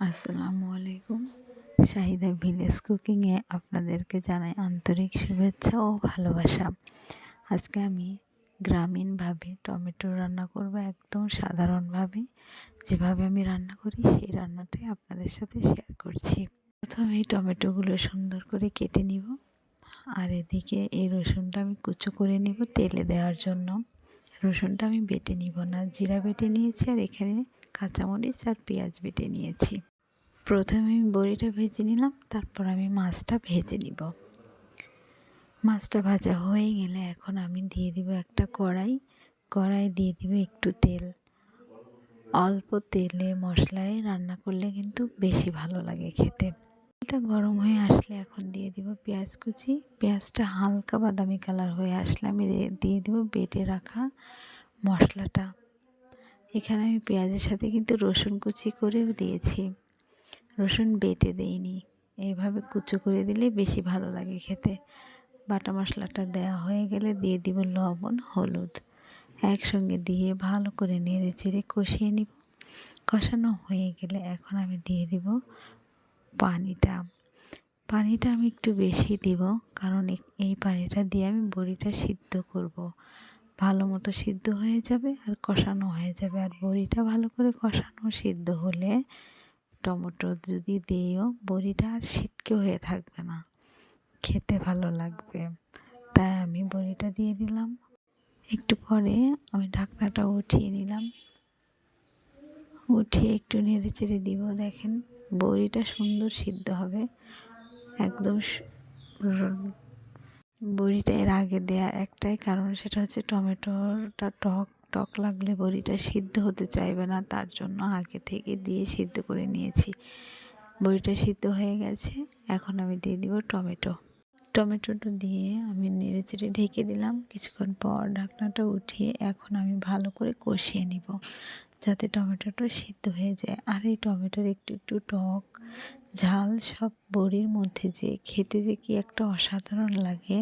আসসালামু আলাইকুম। শাহিদা ভিলেজ কুকিংয়ে আপনাদেরকে জানাই আন্তরিক শুভেচ্ছা ও ভালোবাসা। আজকে আমি গ্রামীণভাবে টমেটো রান্না করব একদম সাধারণভাবে। যেভাবে আমি রান্না করি সেই রান্নাটাই আপনাদের সাথে শেয়ার করছি। প্রথমে টমেটোগুলো সুন্দর করে কেটে নিব। আর এদিকে এই রসুনটা আমি কুচো করে নিব তেলে দেওয়ার জন্য। রসুনটা আমি বেটে নিব না। জিরা বেটে নিয়েছি আর এখানে কাঁচামরিচ আর পেঁয়াজ বেটে নিয়েছি। প্রথমে আমি বড়িটা ভেজে নিলাম, তারপর আমি মাছটা ভেজে নিব। মাছটা ভাজা হয়ে গেলে এখন আমি দিয়ে দিব একটা কড়াই। কড়াই দিয়ে দিব একটু তেল। অল্প তেলে মশলায় রান্না করলে কিন্তু বেশি ভালো লাগে খেতে। তেলটা গরম হয়ে আসলে এখন দিয়ে দিব পেঁয়াজ কুচি। পেঁয়াজটা হালকা বাদামি কালার হয়ে আসলে আমি দিয়ে দিব বেটে রাখা মশলাটা। এখানে আমি পেঁয়াজের সাথে কিন্তু রসুন কুচি করেও দিয়েছি। রসুন বেটে দেইনি। এইভাবে কুচো করে দিলে বেশি ভালো লাগে খেতে। বাটা মশলাটা দেওয়া হয়ে গেলে দিয়ে দিব লবণ, হলুদ। একসঙ্গে দিয়ে ভালো করে নেড়ে চেড়ে কষিয়ে নিব। কষানো হয়ে গেলে এখন আমি দিয়ে দিব পানিটা পানিটা আমি একটু বেশি দিব। কারণ এই পানিটা দিয়ে আমি বড়িটা সিদ্ধ করব। ভালো মতো সিদ্ধ হয়ে যাবে আর কষানো হয়ে যাবে। আর বড়িটা ভালো করে কষানো সিদ্ধ হলে টমেটো যদি দিও বড়িটা আর ছিটকে হয়ে থাকবে না। খেতে ভালো লাগবে। তাই আমি বড়িটা দিয়ে দিলাম। একটু পরে আমি ঢাকনাটা উঠিয়ে নিলাম। উঠিয়ে একটু নেড়ে চেড়ে দিব, দেখেন। বড়িটা সুন্দর সিদ্ধ হবে। একদম বড়িটা এর আগে দেওয়ার একটাই কারণ সেটা হচ্ছে টমেটোটা টক টক লাগলে বড়িটা সিদ্ধ হতে চাইবে না, তার জন্য আগে থেকে দিয়ে সিদ্ধ করে নিয়েছি। বড়িটা সিদ্ধ হয়ে গেছে, এখন আমি দিয়ে দিব টমেটো। টমেটোটা দিয়ে আমি নেড়ে চেড়ে ঢেকে দিলাম, কিছুক্ষণ পর ঢাকনাটা উঠিয়ে এখন আমি ভালো করে কষিয়ে নিব। যাতে টমেটোটা সিদ্ধ হয়ে যায়। আর এই টমেটোর একটু একটু টক, ঝাল সব বড়ির মধ্যে যে খেতে যে কি একটা অসাধারণ লাগে,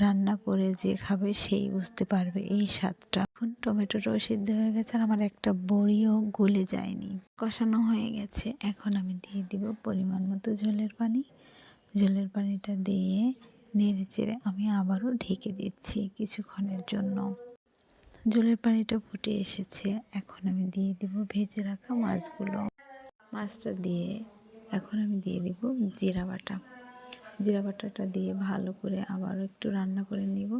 রান্না করে যে খাবে সেই বুঝতে পারবে এই স্বাদটা। এখন টমেটোটাও সিদ্ধ হয়ে গেছে আর আমার একটা বড়িও গলে যায়নি। কষানো হয়ে গেছে। এখন আমি দিয়ে দিব পরিমাণ মতো ঝোলের পানি। ঝোলের পানিটা দিয়ে নেড়ে চেড়ে আমি আবারও ঢেকে দিচ্ছি কিছুক্ষণের জন্য। জলের পানিটা ফুটে এসেছে। এখন আমি দিয়ে দিব ভেজে রাখা মাছগুলো। মাছটা দিয়ে এখন আমি দিয়ে দিব জিরা বাটা। জিরা বাটাটা দিয়ে ভালো করে আবারও একটু রান্না করে নিব।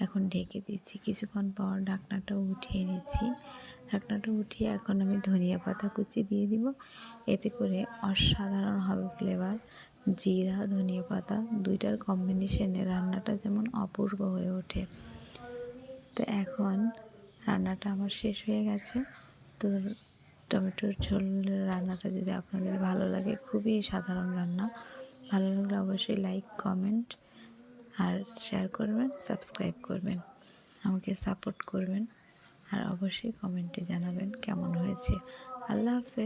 এখন ঢেকে দিচ্ছি। কিছুক্ষণ পর ঢাকনাটা উঠিয়ে নিচ্ছি। ঢাকনাটা উঠিয়ে এখন আমি ধনিয়া পাতা কুচি দিয়ে দিব। এতে করে অসাধারণ হবে ফ্লেভার জিরা, ধনিয়া পাতা দুইটার কম্বিনেশনে রান্নাটা যেমন অপূর্ব হয়ে ওঠে। তো এখন রান্নাটা আমার শেষ হয়ে গেছে। তো টমেটোর ঝোল রান্নাটা যদি আপনাদের ভালো লাগে, খুবই সাধারণ রান্না। ভালো লাগলে অবশ্যই লাইক কমেন্ট আর শেয়ার করবেন সাবস্ক্রাইব করবেন, আমাকে সাপোর্ট করবেন। আর অবশ্যই কমেন্টে জানাবেন কেমন হয়েছে। আল্লাহ হাফেজ।